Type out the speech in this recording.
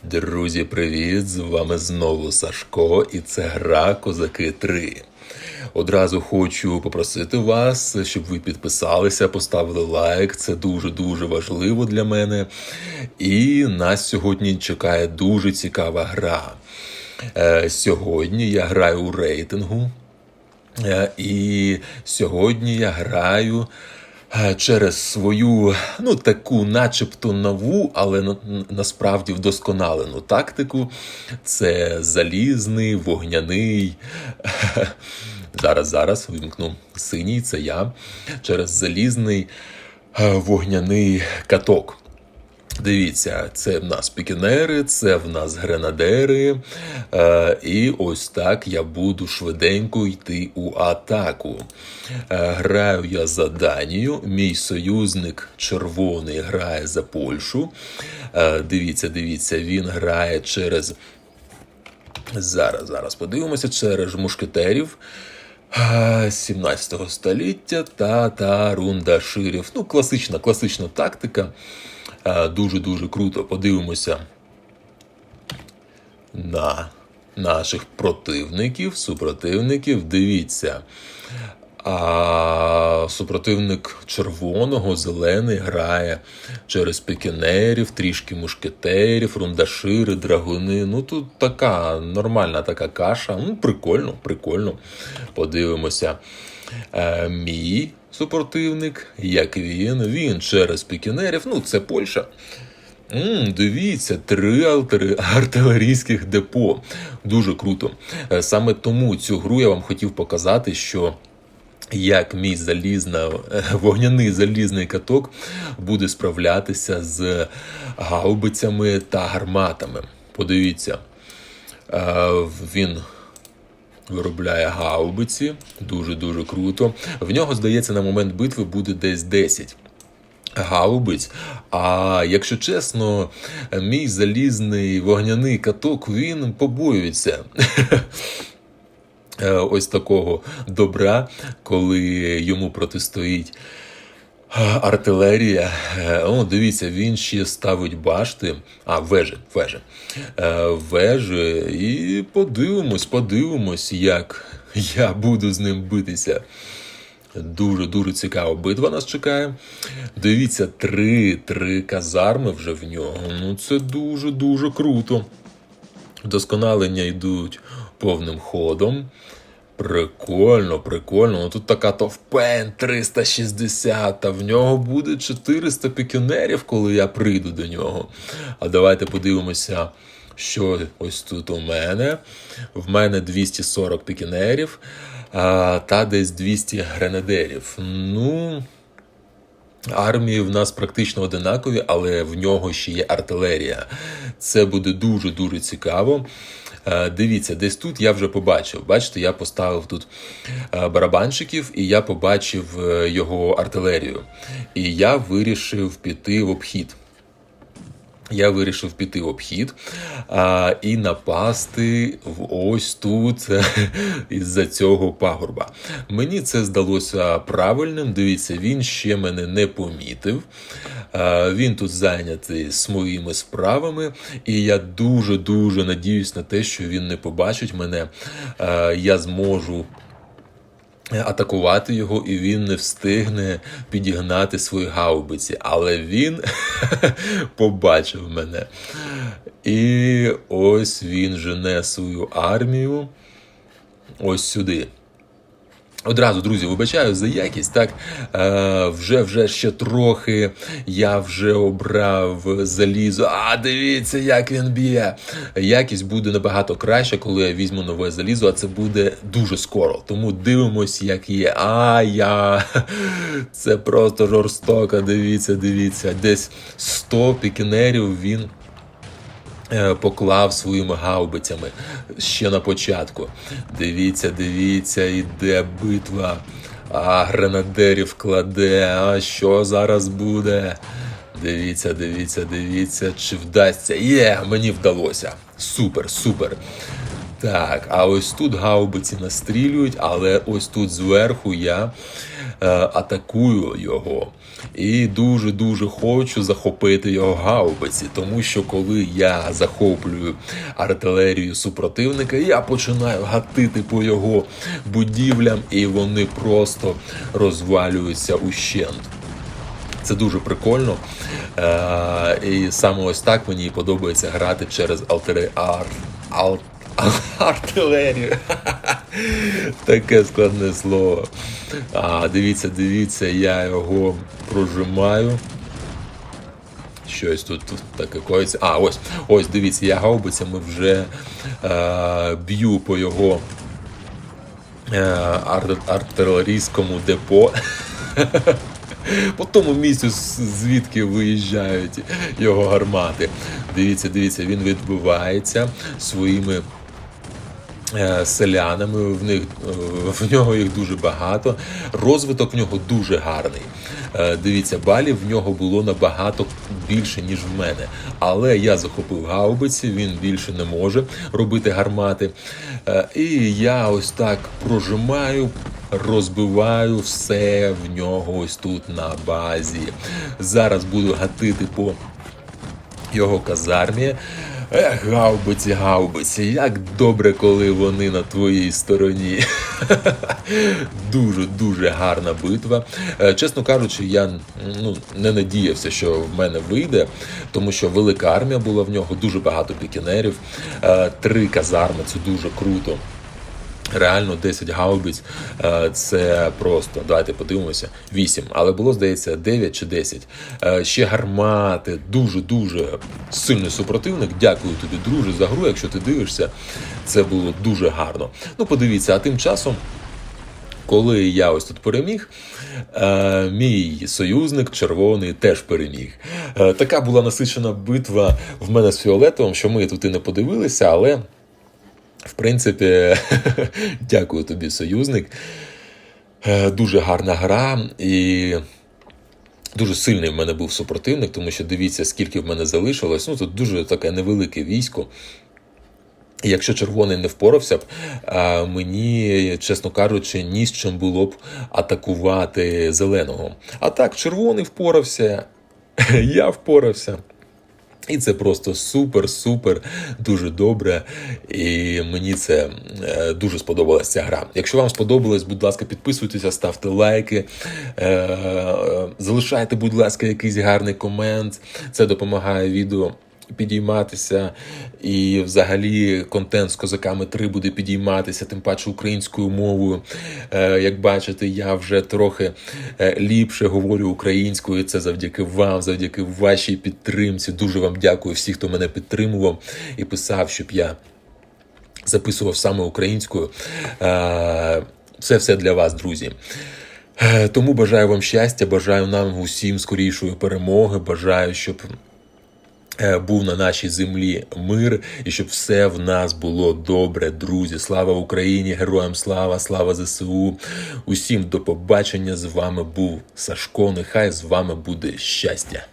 Друзі, привіт! З вами знову Сашко, і це гра Козаки 3. Одразу хочу попросити вас, щоб ви підписалися, поставили лайк. Це дуже-дуже важливо для мене. І нас сьогодні чекає дуже цікава гра. Е, Сьогодні я граю у рейтингу. Е, І сьогодні я граю через свою, ну, таку, начебто нову, але на, насправді вдосконалену тактику. Це залізний, вогняний. Зараз, зараз вимкну синій, це я. Через залізний е, вогняний каток. Дивіться, це в нас пікінери, це в нас гренадери. Е, і ось так я буду швиденько йти у атаку. Е, граю я за Данію. Мій союзник червоний грає за Польщу. Е, дивіться, дивіться, він грає через. Зараз, зараз подивимося через мушкетерів. е, 17 століття та та рундаширів. Ну, класична, класична тактика. Е, Дуже-дуже круто. Подивимося на наших противників, супротивників. Дивіться. А супротивник червоного, зелений грає через пікінерів, трішки мушкетерів, рундашири, драгуни. Ну тут така нормальна така каша. Ну, прикольно, прикольно. Подивимося. Е, мій супротивник, як він, він через пікінерів. Ну, це Польща. М, дивіться, три артиле- артилерійських депо. Дуже круто. Е, Саме тому цю гру я вам хотів показати, що як мій залізна, е, вогняний залізний каток буде справлятися з гаубицями та гарматами. Подивіться, е, він виробляє гаубиці, дуже-дуже круто. В нього, здається, на момент битви буде десь 10 гаубиць. А якщо чесно, мій залізний вогняний каток він побоюється. Е, Ось такого добра, коли йому протистоїть артилерія. Е, О, дивіться, він ще ставить башти, а вежі, вежі. Е, Вежі, і подивимось, подивимось, як я буду з ним битися. Дуже дуже цікава битва нас чекає. Дивіться, три, три казарми вже в нього. Ну це дуже дуже круто. Вдосконалення йдуть повним ходом. Прикольно, прикольно. Ну тут така товпен 360, а в нього буде 400 пікінерів, коли я прийду до нього. А давайте подивимося, що ось тут у мене. В мене 240 пікінерів а, та десь 200 гренадерів. Ну. Армії в нас практично одинакові, але в нього ще є артилерія. Це буде дуже-дуже цікаво. Е, Дивіться, десь тут я вже побачив. Бачите, я поставив тут е, барабанщиків і я побачив е, його артилерію. І я вирішив піти в обхід. Я вирішив піти в обхід а, і напасти в ось тут із-за цього пагорба. Мені це здалося правильним. Дивіться, він ще мене не помітив. А, він тут зайнятий своїми справами, і я дуже-дуже надіюсь на те, що він не побачить мене. А, я зможу атакувати його, і він не встигне підігнати свої гаубиці. Але він побачив мене. І ось він жене свою армію ось сюди. Одразу, друзі, вибачаю за якість. Так е, вже вже ще трохи я вже обрав залізо. А дивіться, як він б'є. Якість буде набагато краще, коли я візьму нове залізо, а це буде дуже скоро. Тому дивимось, як є. А я це просто жорстоко. Дивіться, дивіться. Десь 100 пікінерів він поклав своїми гаубицями ще на початку. Дивіться, дивіться, іде битва. А гренадерів кладе. А що зараз буде? Дивіться, дивіться, дивіться, чи вдасться. Є, мені вдалося. Супер, супер. Так, а ось тут гаубиці настрілюють, але ось тут зверху я е, атакую його. І дуже дуже хочу захопити його гаубиці, тому що коли я захоплюю артилерію супротивника, я починаю гатити по його будівлям, і вони просто розвалюються ущент. Це дуже прикольно. Е, і саме ось так мені подобається грати через алтери... ар... ал... артилерію. Таке складне слово. А, дивіться, дивіться, я його прожимаю. Щось тут, тут таке коїться. А, ось, ось, дивіться, я гаубицями вже е, б'ю по його е, ар- артилерійському депо. По тому місцю, звідки виїжджають його гармати. Дивіться, дивіться, він відбивається своїми селянами. В них е, в нього їх дуже багато. Розвиток в нього дуже гарний. Е, Дивіться, балів в нього було набагато більше, ніж в мене. Але я захопив гаубиці, він більше не може робити гармати. Е, І я ось так прожимаю. Розбиваю все в нього ось тут на базі. Зараз буду гатити по його казармі. Ех, гаубиці, гаубиці, як добре, коли вони на твоїй стороні. дуже дуже гарна битва. Е, Чесно кажучи, я ну, не надіявся, що в мене вийде, тому що велика армія була в нього, дуже багато пікінерів, е, три казарми це дуже круто. Реально 10 гаубиць е, це просто. Давайте подивимося. 8. Але було, здається, 9 чи 10. Е, Ще гармати. Дуже дуже сильний супротивник. Дякую тобі, друже, за гру. Якщо ти дивишся, це було дуже гарно. Ну, подивіться, а тим часом. Коли я ось тут переміг, е, мій союзник червоний теж переміг. Така була насичена битва в мене з фіолетовим, що ми тут і не подивилися, але в принципі, дякую тобі, союзник. Е, Дуже гарна гра і. Дуже сильний в мене був супротивник, тому що дивіться, скільки в мене залишилось. Ну, тут дуже таке невелике військо. І Якщо червоний не впорався б, мені, чесно кажучи, ні з чим було б атакувати зеленого. А так, червоний впорався, я впорався. І це просто супер, супер, дуже добре. І мені це е, дуже сподобалася ця гра. Якщо вам сподобалось, будь ласка, підписуйтеся, ставте лайки, е, залишайте, будь ласка, якийсь гарний комент. Це допомагає відео підійматися. І взагалі контент з козаками 3 буде підійматися, тим паче українською мовою. Е, Як бачите, я вже трохи е, ліпше говорю українською. Це завдяки вам, завдяки вашій підтримці. Дуже вам дякую всіх, хто мене підтримував і писав, щоб я записував саме українською. Е, Це все для вас, друзі. Тому бажаю вам щастя, бажаю нам усім скорішої перемоги. Бажаю, щоб був на нашій землі мир і щоб все в нас було добре, друзі. Слава Україні! Героям слава, слава ЗСУ! Усім до побачення. З вами був Сашко. Нехай з вами буде щастя.